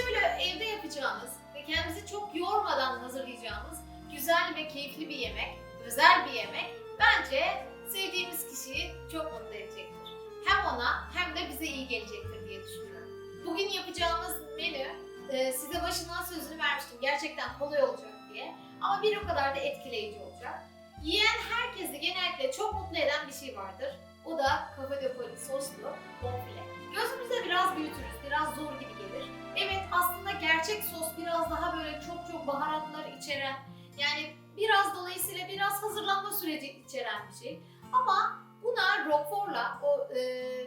şöyle evde yapacağımız ve kendimizi çok yormadan hazırlayacağımız güzel ve keyifli bir yemek, özel bir yemek bence sevdiğimiz kişiyi çok mutlu edecektir. Hem ona hem de bize iyi gelecektir diye düşünüyorum. Bugün yapacağımız menü e, size başından sözünü vermiştim. Gerçekten kolay olacak diye. Ama bir o kadar da etkileyici olacak. Yiyen herkesi genellikle çok mutlu eden bir şey vardır. O da kafe de soslu bonfile. Gözümüzde biraz büyütürüz, biraz zor gibi gelir. Evet aslında gerçek sos biraz daha böyle çok çok baharatlar içeren, yani biraz dolayısıyla biraz hazırlanma süreci içeren bir şey. Ama buna Roquefort'la o e,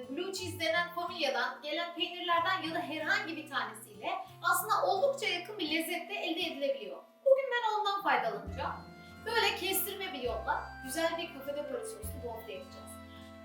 blue cheese denen familyadan gelen peynirlerden ya da herhangi bir tanesiyle aslında oldukça yakın bir lezzette elde edilebiliyor. Bugün ben ondan faydalanacağım. Böyle kestirme bir yolla güzel bir kafe de Paris soslu bonfile yapacağız.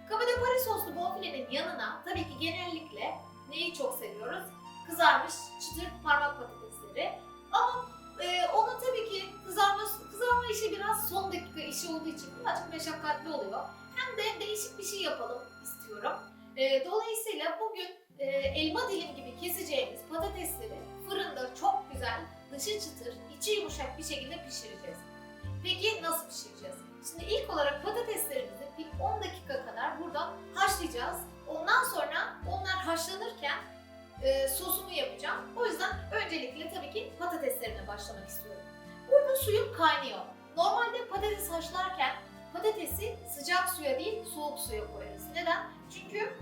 Kafe de Paris soslu bonfilenin yanına tabii ki genellikle neyi çok seviyoruz? Kızarmış çıtır parmak patatesleri. Ama e, onun tabii ki kızarma, kızarma işi biraz son dakika işi olduğu için birazcık meşakkatli oluyor. Hem de değişik bir şey yapalım istiyorum. E, dolayısıyla bugün e, elma dilim gibi keseceğimiz patatesleri fırında çok güzel, dışı çıtır, içi yumuşak bir şekilde pişireceğiz. Peki nasıl pişireceğiz? Şimdi ilk olarak patateslerimizi bir 10 dakika kadar burada haşlayacağız. Ondan sonra onlar haşlanırken e, sosumu yapacağım. O yüzden öncelikle tabii ki patateslerine başlamak istiyorum. Burada suyum kaynıyor. Normalde patates haşlarken patatesi sıcak suya değil soğuk suya koyarız. Neden? Çünkü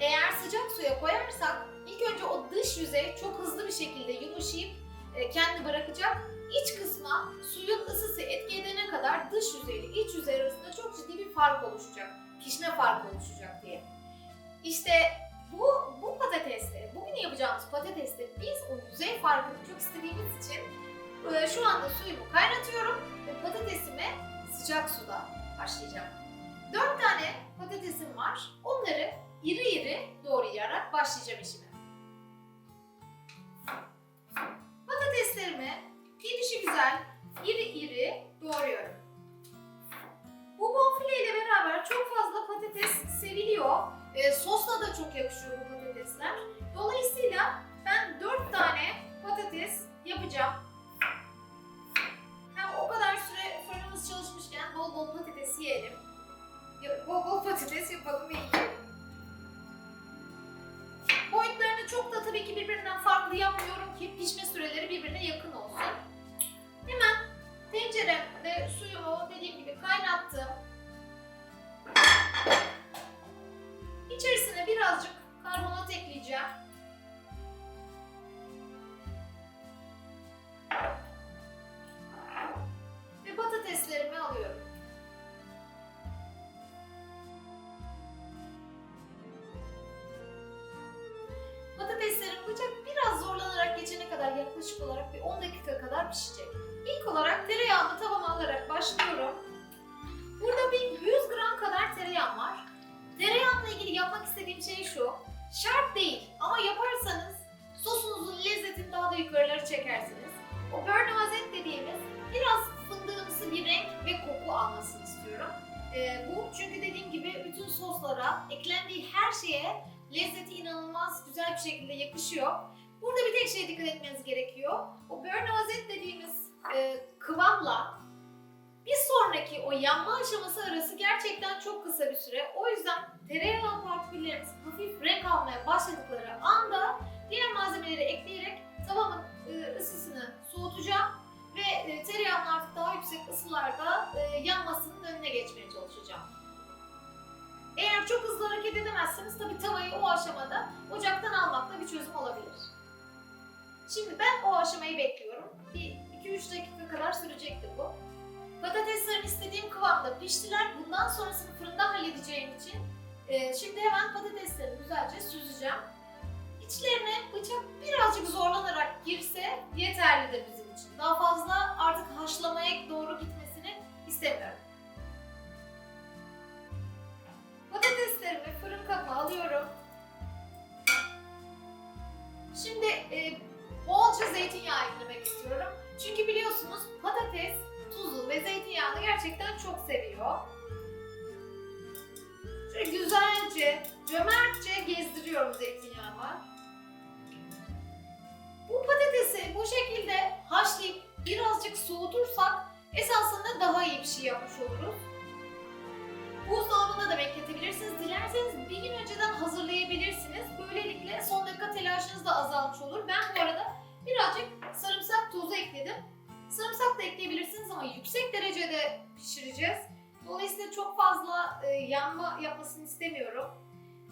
eğer sıcak suya koyarsak ilk önce o dış yüzey çok hızlı bir şekilde yumuşayıp e, kendi bırakacak. İç kısma suyun ısısı etki edene kadar dış yüzeyle iç yüzey arasında çok ciddi bir fark oluşacak. Pişme farkı oluşacak diye. İşte bu, bu patatesleri, bugün yapacağımız patatesleri biz o yüzey farkını çok istediğimiz için e, şu anda suyumu kaynatıyorum ve patatesimi sıcak suda haşlayacağım. 4 tane patatesim var. Onları iri iri doğrayarak başlayacağım işime. Patateslerimi gelişi güzel, iri iri doğruyorum. Bu bonfile ile beraber çok fazla patates seviliyor. E, sosla da çok yakışıyor bu patatesler. Dolayısıyla ben 4 Ee, bu çünkü dediğim gibi bütün soslara, eklendiği her şeye lezzeti inanılmaz güzel bir şekilde yakışıyor. Burada bir tek şeye dikkat etmeniz gerekiyor. O bernazet dediğimiz e, kıvamla bir sonraki o yanma aşaması arası gerçekten çok kısa bir süre. O yüzden tereyağı partiküllerimiz hafif renk almaya başladıkları anda diğer malzemeleri ekleyerek tavamın e, ısısını soğutacağım ve e, tereyağının artık daha yüksek ısılarda e, yanmasının önüne geçmeye çalışacağım. Eğer çok hızlı hareket edemezseniz tabii tavayı o aşamada ocaktan almakla bir çözüm olabilir. Şimdi ben o aşamayı bekliyorum. Bir 2-3 dakika kadar sürecektir bu. Patateslerim istediğim kıvamda piştiler. Bundan sonrasını fırında halledeceğim için e, şimdi hemen patatesleri güzelce süzeceğim. İçlerine bıçak birazcık zorlanarak girse yeterlidir bizim için. Daha fazla artık haşlamaya doğru gitmesini istemiyorum. Patateslerimi fırın kabıma alıyorum. Şimdi e, bolca zeytinyağı eklemek istiyorum. Çünkü biliyorsunuz patates tuzu ve zeytinyağını gerçekten çok seviyor. Şöyle güzelce, cömertçe gezdiriyorum zeytinyağıma. Bu patatesi bu şekilde haşlayıp birazcık soğutursak esasında daha iyi bir şey yapmış oluruz. Buzdolabında da bekletebilirsiniz. Dilerseniz bir gün önceden hazırlayabilirsiniz. Böylelikle son dakika telaşınız da azalmış olur. Ben bu arada birazcık sarımsak tozu ekledim. Sarımsak da ekleyebilirsiniz ama yüksek derecede pişireceğiz. Dolayısıyla çok fazla e, yanma yapmasını istemiyorum.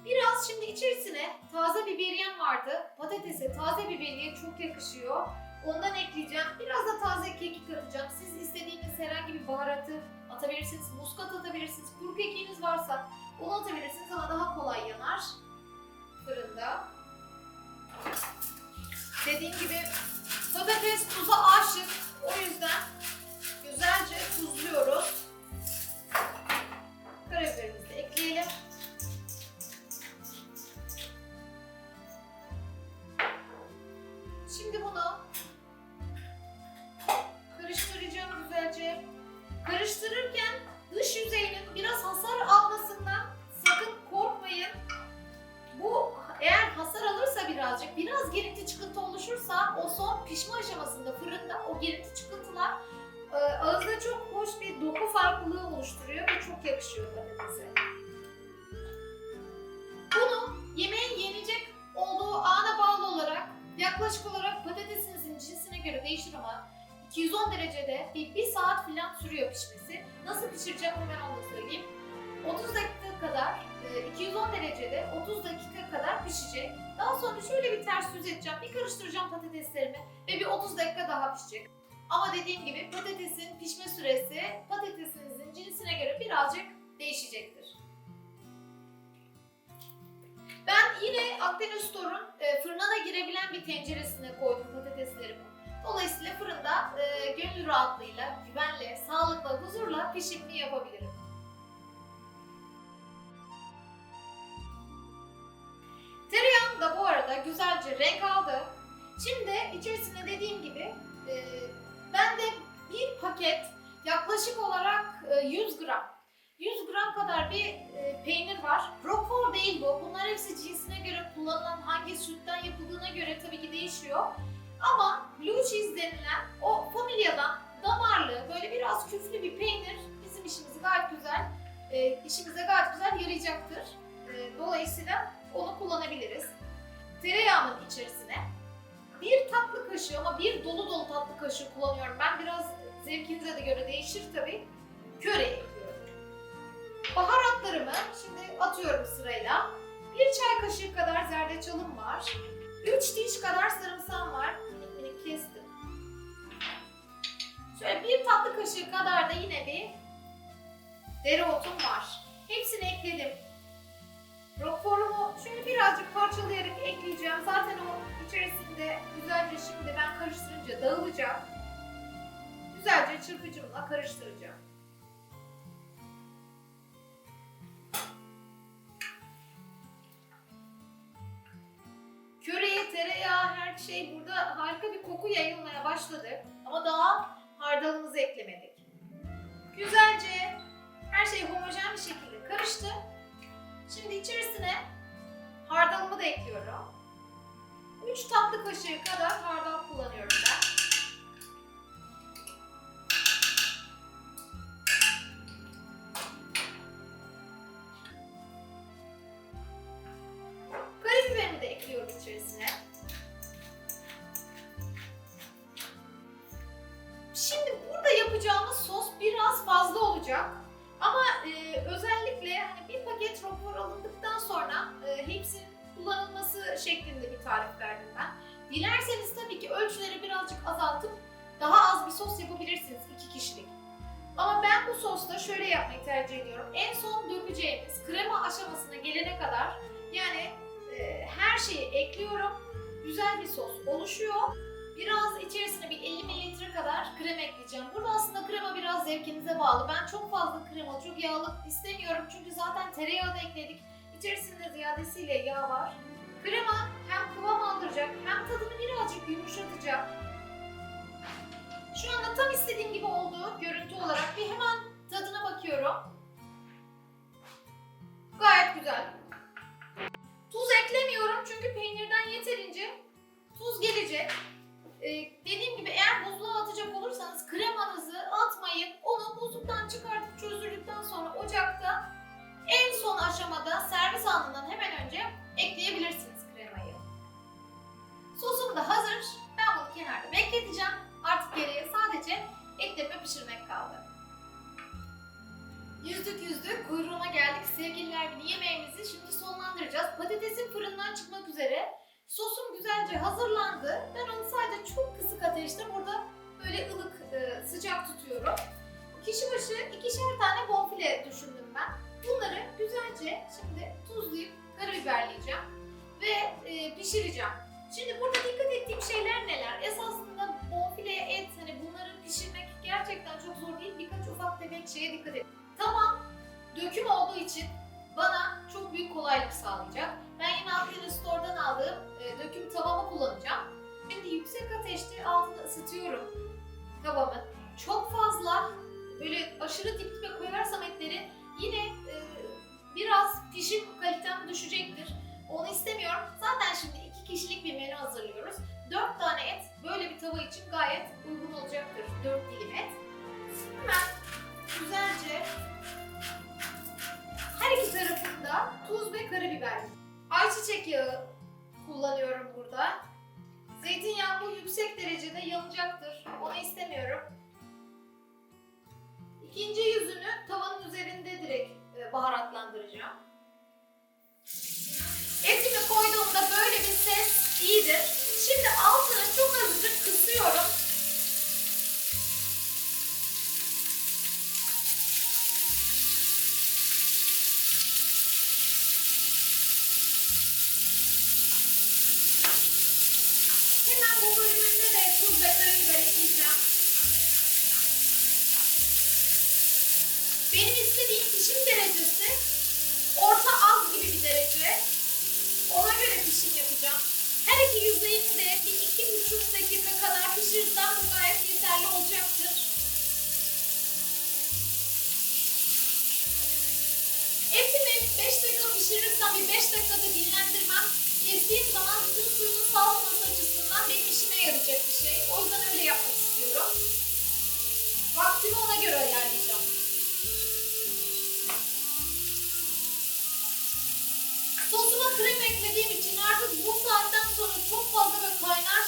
Biraz şimdi içerisine taze biberiyen vardı. Patatese taze biberiye çok yakışıyor. Ondan ekleyeceğim. Biraz da taze kekik atacağım. Siz istediğiniz herhangi bir baharatı atabilirsiniz. Muskat atabilirsiniz. Kuru kekiğiniz varsa onu atabilirsiniz ama daha kolay yanar fırında. Dediğim gibi patates tuza aşık. O yüzden güzelce tuzluyoruz. Farklılığı oluşturuyor ve çok yakışıyor patatese. Bunu yemeğin yenecek olduğu ana bağlı olarak yaklaşık olarak patatesinizin cinsine göre değişir ama 210 derecede bir, bir saat falan sürüyor pişmesi. Nasıl pişireceğim hemen onu söyleyeyim. 30 dakika kadar, e, 210 derecede 30 dakika kadar pişecek. Daha sonra şöyle bir ters yüz edeceğim, bir karıştıracağım patateslerimi ve bir 30 dakika daha pişecek. Ama dediğim gibi patatesin pişme süresi paket yaklaşık olarak e, 100 gram 100 gram kadar bir e, peynir var. Roquefort değil bu. Bunlar hepsi cinsine göre kullanılan hangi sütten yapıldığına göre tabii ki değişiyor. Ama blue cheese denilen o familyadan damarlı böyle biraz küflü bir peynir bizim işimizi gayet güzel e, işimize gayet güzel yarayacaktır. E, dolayısıyla onu kullanabiliriz. Tereyağının içerisine bir tatlı kaşığı ama bir dolu dolu tatlı kaşığı kullanıyorum. Ben biraz zevkinize de göre değişir tabii. Köre ekliyorum. Baharatlarımı şimdi atıyorum sırayla. Bir çay kaşığı kadar zerdeçalım var. 3 diş kadar sarımsağım var. Minik minik kestim. Şöyle bir tatlı kaşığı kadar da yine bir dereotum var. Hepsini ekledim. Roquefort'umu şöyle birazcık parçalayarak ekleyeceğim. Zaten o içerisinde güzelce şimdi ben karıştırınca dağılacak. Güzelce çırpıcımla karıştıracağım. Köreye, tereyağı, her şey burada harika bir koku yayılmaya başladı. Ama daha hardalımızı eklemedik. Güzelce her şey homojen bir şekilde karıştı. Şimdi içerisine hardalımı da ekliyorum. 3 tatlı kaşığı kadar Ama ben bu sosta şöyle yapmayı tercih ediyorum. En son dökeceğimiz krema aşamasına gelene kadar yani e, her şeyi ekliyorum. Güzel bir sos oluşuyor. Biraz içerisine bir 50 mililitre kadar krema ekleyeceğim. Burada aslında krema biraz zevkinize bağlı. Ben çok fazla kremalı, çok yağlı istemiyorum. Çünkü zaten tereyağı da ekledik. İçerisinde ziyadesiyle yağ var. Krema hem istediğim gibi oldu görüntü olarak. Bir hemen tadına bakıyorum. Gayet güzel. Tuz eklemiyorum çünkü peynirden yeterince tuz gelecek. Ee, dediğim gibi eğer buzluğa atacak olursanız kremanızı atmayın. Onu buzluktan çıkartıp çözüldükten sonra ocakta en son aşamada servis anından hemen önce ekleyebilirsiniz. Pişireceğim. Şimdi burada dikkat ettiğim şeyler neler? Esasında bonfile, et hani bunları pişirmek gerçekten çok zor değil. Birkaç ufak tefek şeye dikkat et. Tamam, döküm olduğu için bana çok büyük kolaylık sağlayacak. Ben yine Afyon Store'dan aldığım e, döküm tavamı kullanacağım. Şimdi yüksek ateşte altını ısıtıyorum tavamı. Çok fazla böyle aşırı dip dibe koyarsam etleri yine e, biraz pişim Ayçiçek yağı kullanıyorum burada. Zeytinyağı bu yüksek derecede yanacaktır. Onu istemiyorum. İkinci yüzünü tavanın üzerinde direkt e, baharatlandıracağım. Etimi koyduğumda böyle bir ses iyidir. Şimdi altını çok azıcık kısıyorum.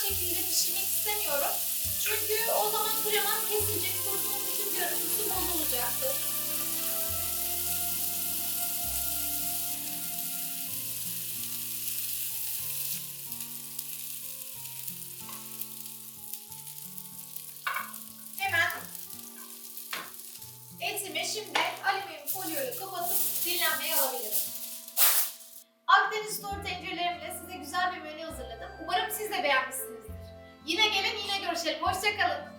Şekilde pişirmek istemiyorum. Çünkü o zaman kremam kesilecek, sosumun bütün görüntüsü bozulacaktır. Hemen etimi şimdi alüminyum folyoyla kapatıp dinlenmeye alabilirim. Akdeniz Store tencerelerimle size güzel bir menü hazırladım. Umarım siz de beğenmişsinizdir. Yine gelin yine görüşelim. Hoşçakalın.